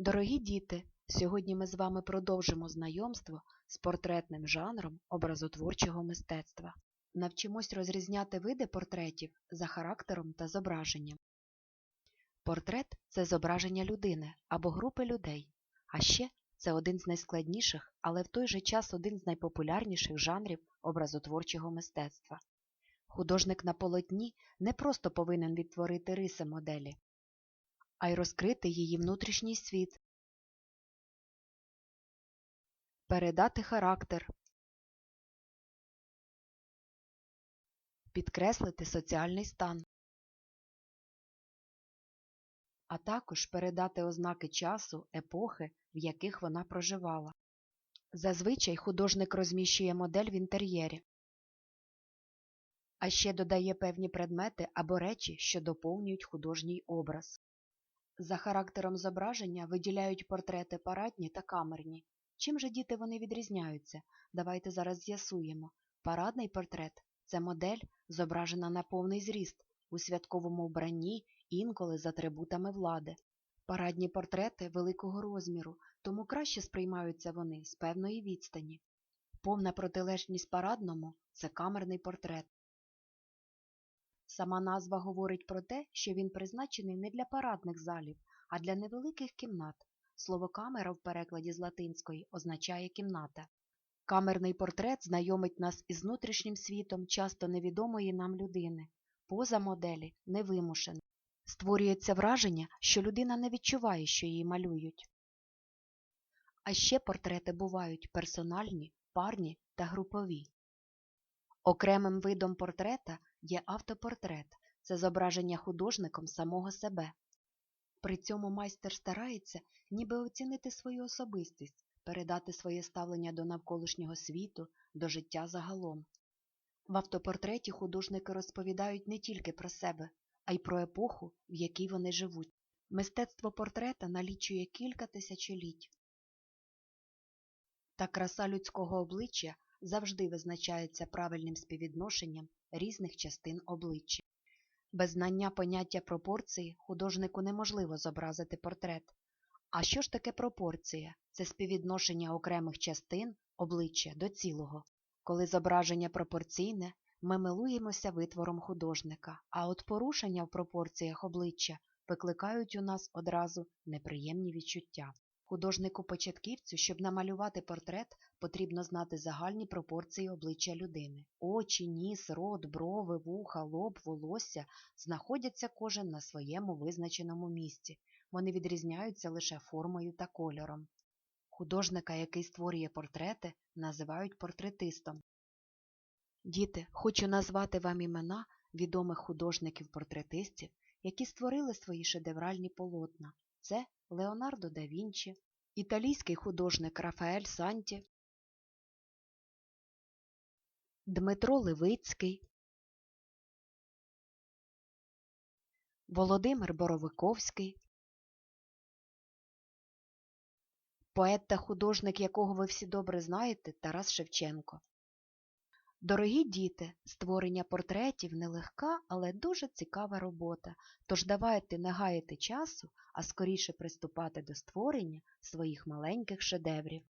Дорогі діти, сьогодні ми з вами продовжимо знайомство з портретним жанром образотворчого мистецтва. Навчимось розрізняти види портретів за характером та зображенням. Портрет це зображення людини або групи людей, а ще це один з найскладніших, але в той же час один з найпопулярніших жанрів образотворчого мистецтва. Художник на полотні не просто повинен відтворити риси моделі, а й розкрити її внутрішній світ, передати характер, підкреслити соціальний стан, а також передати ознаки часу, епохи, в яких вона проживала. Зазвичай художник розміщує модель в інтер'єрі, а ще додає певні предмети або речі, що доповнюють художній образ. За характером зображення виділяють портрети парадні та камерні. Чим же діти вони відрізняються? Давайте зараз з'ясуємо. Парадний портрет це модель, зображена на повний зріст, у святковому вбранні, інколи з атрибутами влади. Парадні портрети великого розміру, тому краще сприймаються вони з певної відстані. Повна протилежність парадному це камерний портрет. Сама назва говорить про те, що він призначений не для парадних залів, а для невеликих кімнат. Слово камера в перекладі з латинської означає кімната. Камерний портрет знайомить нас із внутрішнім світом часто невідомої нам людини, поза моделі невимушений. Створюється враження, що людина не відчуває, що її малюють. А ще портрети бувають персональні, парні та групові. Окремим видом портрета є автопортрет це зображення художником самого себе. При цьому майстер старається ніби оцінити свою особистість, передати своє ставлення до навколишнього світу, до життя загалом. В автопортреті художники розповідають не тільки про себе, а й про епоху, в якій вони живуть. Мистецтво портрета налічує кілька тисячоліть. Та краса людського обличчя завжди визначається правильним співвідношенням різних частин обличчя. Без знання поняття пропорції художнику неможливо зобразити портрет. А що ж таке пропорція? Це співвідношення окремих частин обличчя до цілого. Коли зображення пропорційне, ми милуємося витвором художника, а от порушення в пропорціях обличчя викликають у нас одразу неприємні відчуття. Художнику-початківцю, щоб намалювати портрет, потрібно знати загальні пропорції обличчя людини. Очі, ніс, рот, брови, вуха, лоб, волосся знаходяться кожен на своєму визначеному місці. Вони відрізняються лише формою та кольором. Художника, який створює портрети, називають портретистом. Діти, хочу назвати вам імена відомих художників-портретистів, які створили свої шедевральні полотна. Це Леонардо да Вінчі, італійський художник Рафаель Санті, Дмитро Левицький, Володимир Боровиковський, поет та художник, якого ви всі добре знаєте, Тарас Шевченко. Дорогі діти, створення портретів нелегка, але дуже цікава робота, тож давайте не гаяти часу, а скоріше приступати до створення своїх маленьких шедеврів.